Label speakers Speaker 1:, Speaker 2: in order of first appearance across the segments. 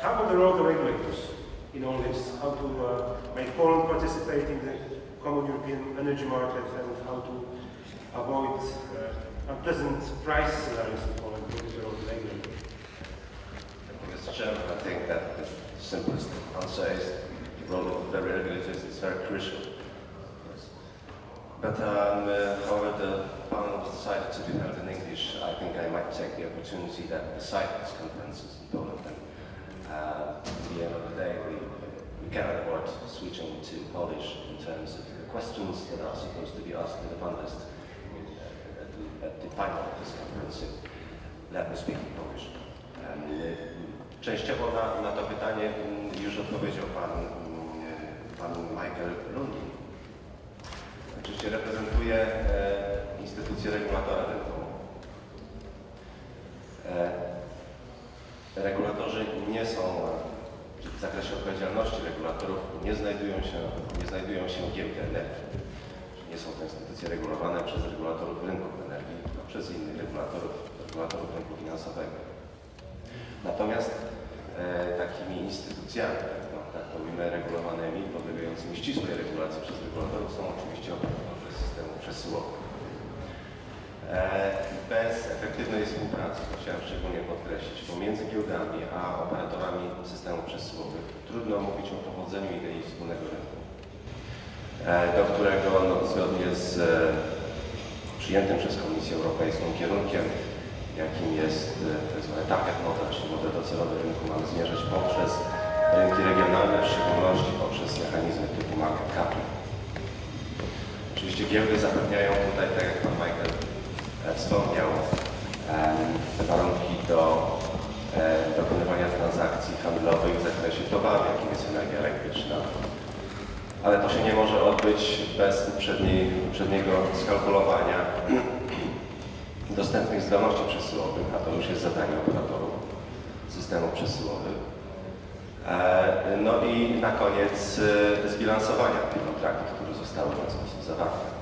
Speaker 1: how will the role of the regulators in all this? How to uh, make Poland participate in the common European energy market and how to avoid uh, unpleasant price scenarios in Poland? The role of the regulators?
Speaker 2: Mr. Chairman, I think that the simplest answer is the role of the regulators is very crucial. But um, uh, however, the panel decided to be held in English. I think I might take the opportunity that beside this conferences in Poland, and uh, the end of the day, we, we cannot avoid switching to Polish in terms of the questions that are supposed to be asked to the panelists uh, at, at the final of this conference. Let me speak in Polish. Um, Częściowo na, na to pytanie mm, już odpowiedział pan, mm, pan Michael Lundin. Oczywiście reprezentuje instytucję regulatora rynkową. E, regulatorzy nie są, czy w zakresie odpowiedzialności regulatorów nie znajdują się, nie znajdują się giełdy energii. Nie są to instytucje regulowane przez regulatorów rynków energii, tylko przez innych regulatorów, regulatorów rynku finansowego. Natomiast e, takimi instytucjami, no, tak powiemy, regulowanymi, podlegającymi ścisłej regulacji przez regulatorów są oczywiście operatorzy systemu przesyłowego. E, bez współpracy, chciałem szczególnie podkreślić, pomiędzy giełdami a operatorami systemów przesyłowych trudno mówić o powodzeniu idei wspólnego rynku, e, do którego no, zgodnie z e, przyjętym przez Komisję Europejską kierunkiem, jakim jest tak zwany target model, czyli model docelowy rynku, mamy zmierzać poprzez rynki regionalne, w szczególności poprzez mechanizmy typu market capping. Oczywiście giełdy zapewniają tutaj, tak jak Pan Michael e, wspomniał, te warunki do e, dokonywania transakcji handlowych w zakresie towaru, jakim jest energia elektryczna. Ale to się nie może odbyć bez uprzedniej, uprzedniego skalkulowania dostępnych zdolności przesyłowych, a to już jest zadanie operatorów systemów przesyłowych. E, No i na koniec e, zbilansowania tych kontraktów, które zostały w ten sposób zawarte.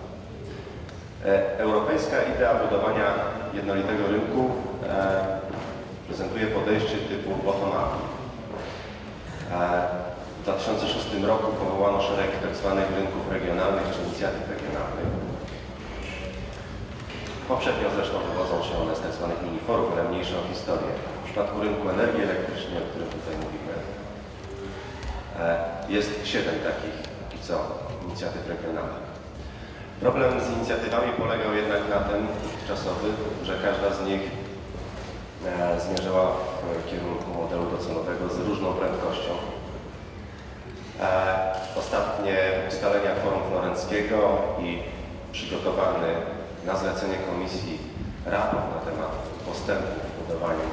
Speaker 2: E, Europejska idea budowania jednolitego rynku e, prezentuje podejście typu bottom-up. E, W 2006 roku powołano szereg tzw. rynków regionalnych czy inicjatyw regionalnych. Poprzednio zresztą wywodzą się one z tzw. miniforów, ale mniejsze o historię. W przypadku rynku energii elektrycznej, o którym tutaj mówimy, jest siedem takich, co, inicjatyw regionalnych. Problem z inicjatywami polegał jednak na tym dotychczasowy, że każda z nich e, zmierzała w kierunku modelu docelowego z różną prędkością. E, Ostatnie ustalenia Forum Florenckiego i przygotowany na zlecenie Komisji raport na temat postępu w budowaniu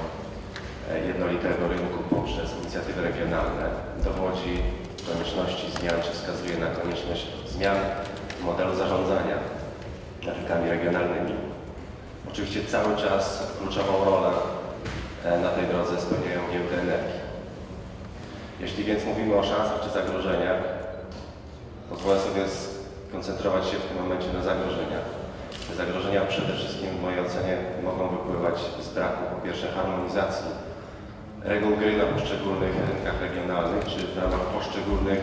Speaker 2: e, jednolitego rynku poprzez inicjatywy regionalne dowodzi konieczności zmian, czy wskazuje na konieczność zmian modelu zarządzania rynkami regionalnymi. Oczywiście cały czas kluczową rolę e, na tej drodze spełniają giełdy energii. Jeśli więc mówimy o szansach czy zagrożeniach, pozwolę sobie skoncentrować się w tym momencie na zagrożeniach. Te zagrożenia przede wszystkim w mojej ocenie mogą wypływać z braku po pierwsze harmonizacji reguł gry na poszczególnych rynkach regionalnych, czy w ramach poszczególnych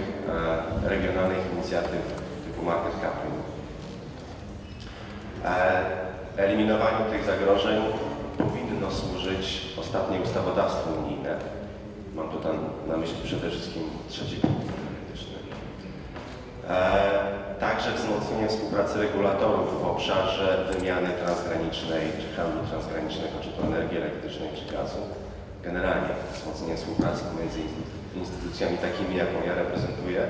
Speaker 2: e, regionalnych inicjatyw market capping. E, eliminowaniu tych zagrożeń powinno służyć ostatnie ustawodawstwo unijne. Mam tutaj na myśli przede wszystkim trzeci punkt polityczny. E, Także wzmocnienie współpracy regulatorów w obszarze wymiany transgranicznej, czy handlu transgranicznego, czy to energii elektrycznej, czy gazu. Generalnie wzmocnienie współpracy pomiędzy instytu- instytucjami takimi, jaką ja reprezentuję,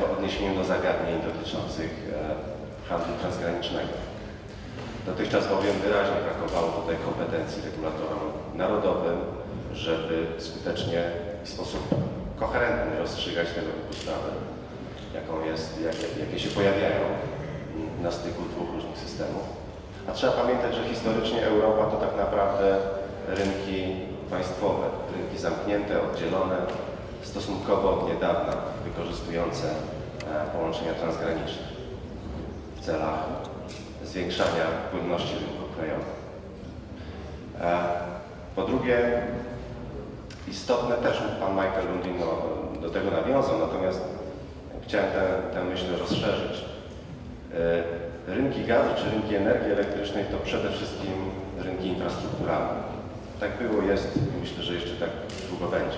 Speaker 2: w odniesieniu do zagadnień dotyczących e, handlu transgranicznego. Dotychczas bowiem wyraźnie brakowało tutaj kompetencji regulatorom narodowym, żeby skutecznie w sposób koherentny rozstrzygać tego typu sprawy, jaką jest, jakie się pojawiają na styku dwóch różnych systemów. A trzeba pamiętać, że historycznie Europa to tak naprawdę rynki państwowe, rynki zamknięte, oddzielone, stosunkowo od niedawna wykorzystujące e, połączenia transgraniczne w celach zwiększania płynności rynków krajowych. E, Po drugie, istotne, też pan Michael Lundin no, do tego nawiązał, natomiast chciałem tę, tę myśl rozszerzyć. E, Rynki gazu czy rynki energii elektrycznej to przede wszystkim rynki infrastrukturalne. Tak było, jest i myślę, że jeszcze tak długo będzie.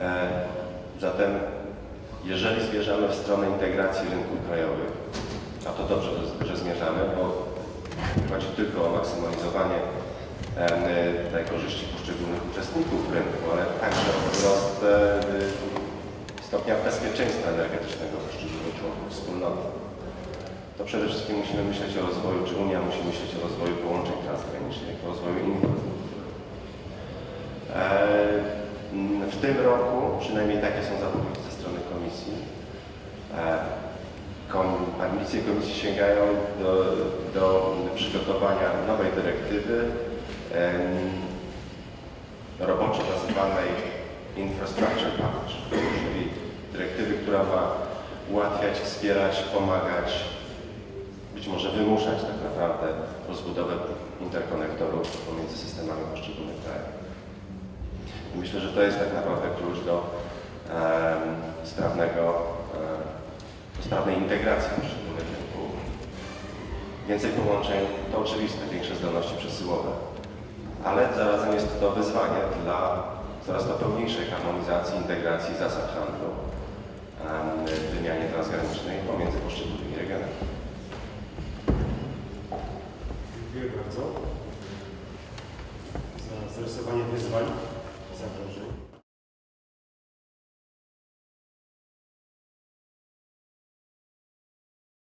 Speaker 2: E, Zatem jeżeli zmierzamy w stronę integracji rynków krajowych, a to dobrze, że, zmierzamy, bo chodzi tylko o maksymalizowanie tej korzyści poszczególnych uczestników rynku, ale także o wzrost e, stopnia bezpieczeństwa energetycznego poszczególnych członków wspólnoty. To przede wszystkim musimy myśleć o rozwoju, czy Unia musi myśleć o rozwoju połączeń transgranicznych, o rozwoju infrastruktury. W tym roku, przynajmniej takie są zapowiedzi ze strony Komisji, e, ambicje Komisji sięgają do, do przygotowania nowej dyrektywy roboczo nazywanej Infrastructure Package, czyli dyrektywy, która ma ułatwiać, wspierać, pomagać, być może wymuszać tak naprawdę rozbudowę interkonektorów pomiędzy systemami poszczególnych krajów. Myślę, że to jest tak naprawdę klucz do e, sprawnego, e, sprawnej integracji poszczególnych rynków. Więcej połączeń to oczywiste, większe zdolności przesyłowe, ale zarazem jest to wyzwanie dla coraz to pełniejszej harmonizacji, integracji zasad handlu w wymianie transgranicznej pomiędzy poszczególnymi regionami. Dziękuję bardzo za zarysowanie wyzwań. соображений.